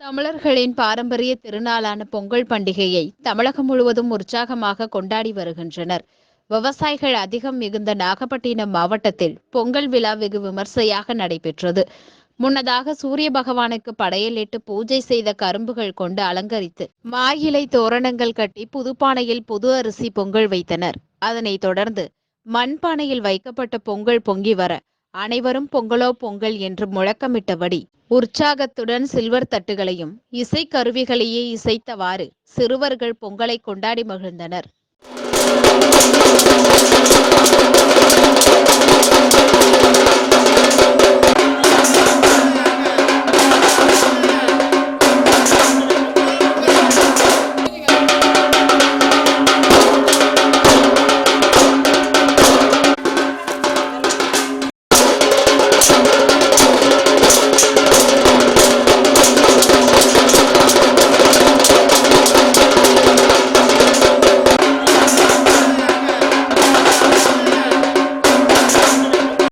தமிழர்களின் பாரம்பரிய திருநாளான பொங்கல் பண்டிகையை தமிழகம் முழுவதும் உற்சாகமாக கொண்டாடி வருகின்றனர். விவசாயிகள் அதிகம் மிகுந்த நாகப்பட்டினம் மாவட்டத்தில் பொங்கல் விழா வெகு விமர்சையாக நடைபெற்றது. முன்னதாக சூரிய பகவானுக்கு படையலிட்டு பூஜை செய்த கரும்புகள் கொண்டு அலங்கரித்து மாயிலை தோரணங்கள் கட்டி புதுப்பானையில் புது அரிசி பொங்கல் வைத்தனர். அதனைத் தொடர்ந்து மண்பானையில் வைக்கப்பட்ட பொங்கல் பொங்கி வர அனைவரும் பொங்கலோ பொங்கல் என்று முழக்கமிட்டபடி உற்சாகத்துடன் சில்வர் தட்டுகளையும் இசை கருவிகளையே இசைத்தவாறு சிறுவர்கள் பொங்கலை கொண்டாடி மகிழ்ந்தனர்.